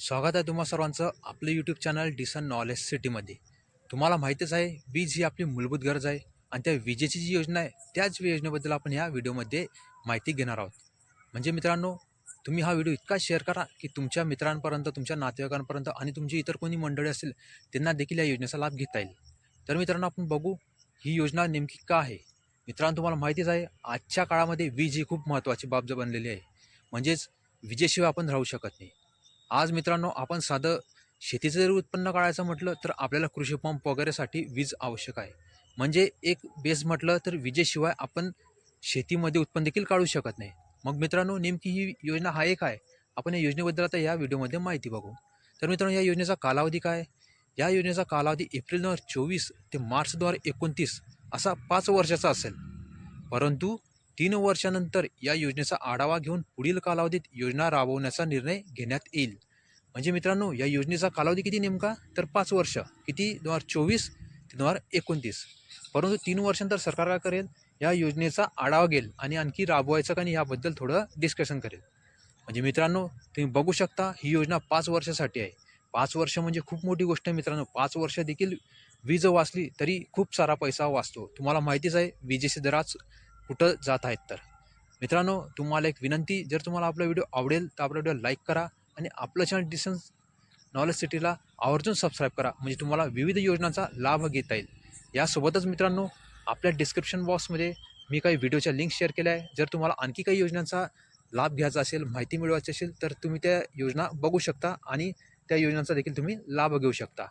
स्वागत आहे तुम्हा सर्वांचं आपलं यूट्यूब चॅनल डिसन नॉलेज सिटीमध्ये तुम्हाला माहितीच आहे वीज ही आपली मूलभूत गरज आहे आणि त्या विजेची जी योजना आहे त्याच योजनेबद्दल आपण ह्या व्हिडिओमध्ये माहिती घेणार आहोत. म्हणजे मित्रांनो तुम्ही हा व्हिडिओ इतका शेअर करा की तुमच्या मित्रांपर्यंत तुमच्या नातेवाईकांपर्यंत आणि तुमची इतर कोणी मंडळी असेल त्यांना देखील या योजनेचा लाभ घेता येईल. तर मित्रांनो आपण बघू ही योजना नेमकी का आहे. मित्रांनो तुम्हाला माहितीच आहे आजच्या काळामध्ये वीज ही खूप महत्त्वाची बाब बनलेली आहे. म्हणजेच विजेशिवाय आपण राहू शकत नाही. आज मित्रांनो आपण साधं शेतीचं जरी उत्पन्न काढायचं म्हटलं तर आपल्याला कृषी पंप वगैरेसाठी वीज आवश्यक आहे. म्हणजे एक बेस म्हटलं तर विजेशिवाय आपण शेतीमध्ये उत्पन्न देखील काढू शकत नाही. मग मित्रांनो नेमकी ही योजना हा एक आहे. आपण या योजनेबद्दल आता या व्हिडिओमध्ये माहिती बघू. तर मित्रांनो या योजनेचा कालावधी काय? या योजनेचा कालावधी एप्रिल दोन हजार चोवीस ते मार्च दोन हजार एकोणतीस असा पाच वर्षाचा असेल. परंतु तीन वर्षानंतर या योजनेचा आढावा घेऊन पुढील कालावधीत योजना राबवण्याचा निर्णय घेण्यात येईल. म्हणजे मित्रांनो या योजनेचा कालावधी किती नेमका? तर पाच वर्ष. किती? दोन हजार चोवीस ते दोन हजार एकोणतीस. परंतु तीन वर्षांतर सरकार काय करेल? या योजनेचा आढावा घेईल आणि आणखी राबवायचं का नाही याबद्दल थोडं डिस्कशन करेल. म्हणजे मित्रांनो तुम्ही बघू शकता ही योजना पाच वर्षासाठी आहे. पाच वर्ष म्हणजे खूप मोठी गोष्ट आहे मित्रांनो. पाच वर्ष देखील वीज वाचली तरी खूप सारा पैसा वाचतो. तुम्हाला माहितीच आहे विजेचे दराच कुठं जात आहेत तर. मित्रांनो तुम्हाला एक विनंती जर तुम्हाला आपला व्हिडिओ आवडेल तर आपला व्हिडिओ लाईक करा आणि आपलं चॅनल डिसन्स नॉलेज सिटीला आवर्जून सबस्क्राईब करा. म्हणजे तुम्हाला विविध योजनांचा लाभ घेता येईल. यासोबतच मित्रांनो आपल्या डिस्क्रिप्शन बॉक्समध्ये मी काही व्हिडिओच्या लिंक शेअर केल्या आहे. जर तुम्हाला आणखी काही योजनांचा लाभ घ्यायचा असेल माहिती मिळवायची असेल तर तुम्ही त्या योजना बघू शकता आणि त्या योजनांचा देखील तुम्ही लाभ घेऊ शकता.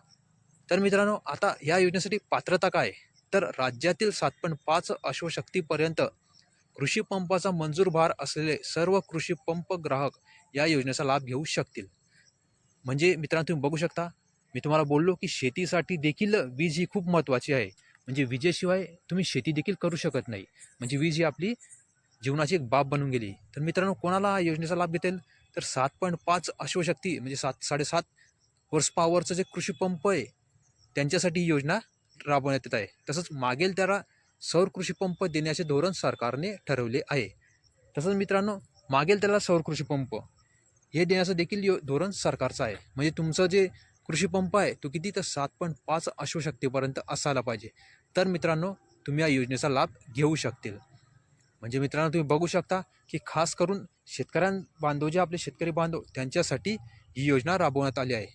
तर मित्रांनो आता या योजनेसाठी पात्रता काय तर राज्यातील सात पॉईंट पाच अश्वशक्तीपर्यंत कृषी पंपाचा मंजूर भार असलेले सर्व कृषी पंप ग्राहक या योजनेचा लाभ घेऊ शकतील. म्हणजे मित्रांनो तुम्ही बघू शकता मी तुम्हाला बोललो की शेतीसाठी देखील वीज ही खूप महत्त्वाची आहे. म्हणजे विजेशिवाय तुम्ही शेती देखील करू शकत नाही. म्हणजे वीज ही आपली जीवनाची एक बाब बनून गेली. तर मित्रांनो कोणाला हा योजनेचा लाभ घेता येईल तर सात पॉईंट पाच अश्वशक्ती म्हणजे सात साडेसात वर्स पॉवरचं जे कृषी पंप आहे त्यांच्यासाठी ही योजना राबवण्यात येत आहे. तसंच मागेल त्याला सौर कृषी पंप देण्याचे धोरण सरकारने ठरवले आहे. तसंच मित्रांनो मागेल त्याला सौर कृषी पंप हे देण्याचं देखील यो धोरण सरकारचं आहे. म्हणजे तुमचं जे कृषी पंप आहे तो किती तर सात पॉईंट पाच अश्वशक्तीपर्यंत असायला पाहिजे. तर मित्रांनो तुम्ही या योजनेचा लाभ घेऊ शकतील. म्हणजे मित्रांनो तुम्ही बघू शकता की खास करून शेतकऱ्यां बांधव जे आपले शेतकरी बांधव त्यांच्यासाठी ही योजना राबवण्यात आली आहे.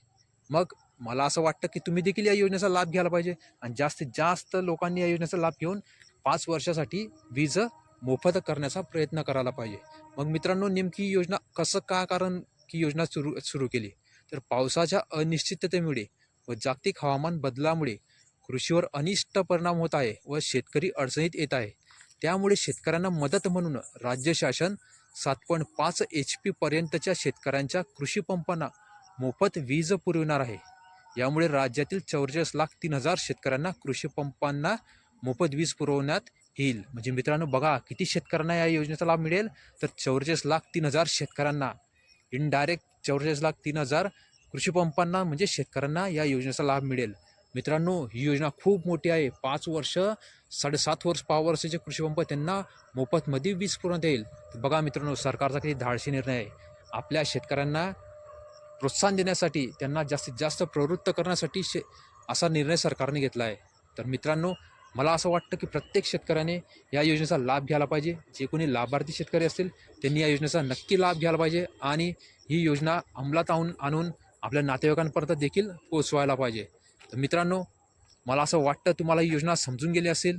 मग मला असं वाटतं की तुम्ही देखील या योजनेचा लाभ घ्यायला पाहिजे. आणि जास्तीत जास्त लोकांनी या योजनेचा लाभ घेऊन पाच वर्षासाठी वीज मोफत करण्याचा प्रयत्न करायला पाहिजे. मग मित्रांनो नेमकी योजना कसं का कारण की योजना सुरू सुरू केली? तर पावसाच्या अनिश्चिततेमुळे व जागतिक हवामान बदलामुळे कृषीवर अनिष्ट परिणाम होत आहे व शेतकरी अडचणीत येत आहे. त्यामुळे शेतकऱ्यांना मदत म्हणून राज्य शासन सात पॉईंट पाच एच पीपर्यंतच्या शेतकऱ्यांच्या कृषी पंपांना मोफत वीज पुरविणार आहे. यामुळे राज्यातील चौवेचाळीस लाख तीन हजार शेतकऱ्यांना कृषी पंपांना मोफत वीज पुरवण्यात येईल. म्हणजे मित्रांनो बघा किती शेतकऱ्यांना या योजनेचा लाभ मिळेल. तर चौवेचाळीस लाख तीन हजार शेतकऱ्यांना इनडायरेक्ट चौवेचाळीस लाख तीन हजार कृषी पंपांना म्हणजे शेतकऱ्यांना या योजनेचा लाभ मिळेल. मित्रांनो ही योजना खूप मोठी आहे. पाच वर्ष साडेसात वर्ष पाच जे कृषी पंप त्यांना मोफतमध्ये वीज पुरवण्यात येईल. बघा मित्रांनो सरकारचा किती धाडसी निर्णय आहे. आपल्या शेतकऱ्यांना प्रोत्साहन देण्यासाठी त्यांना जास्तीत जास्त प्रवृत्त करण्यासाठी शे असा निर्णय सरकारने घेतला आहे. तर मित्रांनो मला असं वाटतं की प्रत्येक शेतकऱ्याने या योजनेचा लाभ घ्यायला पाहिजे. जे कोणी लाभार्थी शेतकरी असतील त्यांनी या योजनेचा नक्की लाभ घ्यायला पाहिजे आणि ही योजना अंमलात आणून आणून आपल्या नातेवाईकांपर्यंत देखील पोचवायला पाहिजे. तर मित्रांनो मला असं वाटतं तुम्हाला ही योजना समजून गेली असेल.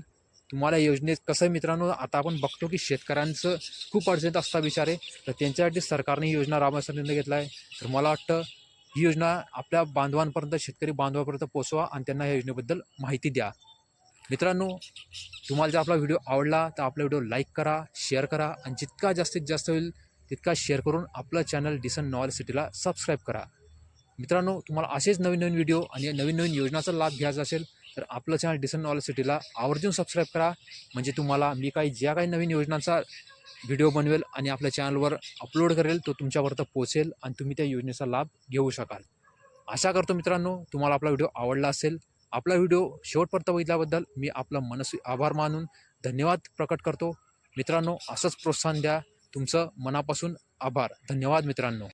तुम्हाला योजनेत कसं आहे मित्रांनो आता आपण बघतो की शेतकऱ्यांचं खूप अडचणीत असता विचार आहे. तर त्यांच्यासाठी सरकारने ही योजना राबवण्याचा निर्णय घेतला आहे. तर मला वाटतं ही योजना आपल्या बांधवांपर्यंत शेतकरी बांधवांपर्यंत पोचवा आणि त्यांना या योजनेबद्दल माहिती द्या. मित्रांनो तुम्हाला जर आपला व्हिडिओ आवडला तर आपला व्हिडिओ लाईक करा शेअर करा आणि जितका जास्तीत जास्त होईल तितका शेअर करून आपलं चॅनल डिसन नॉलेज सिटीला सबस्क्राईब करा. मित्रांनो तुम्हाला असेच नवीन नवीन व्हिडिओ आणि नवीन नवीन योजनाचा लाभ घ्यायचा असेल तर आपलं चॅनल डिसन नॉलेज सिटीला आवर्जून सबस्क्राईब करा. म्हणजे तुम्हाला मी काही ज्या काही नवीन योजनांचा व्हिडिओ बनवेल आणि आपल्या चॅनलवर अपलोड करेल तो तुमच्यापर्यंत पोहोचेल आणि तुम्ही त्या योजनेचा लाभ घेऊ शकाल. आशा करतो मित्रांनो तुम्हाला आपला व्हिडिओ आवडला असेल. आपला व्हिडिओ शेवटपर्यंत बघितल्याबद्दल मी आपला मनस्वी आभार मानून धन्यवाद प्रकट करतो. मित्रांनो असंच प्रोत्साहन द्या. तुमचं मनापासून आभार. धन्यवाद मित्रांनो.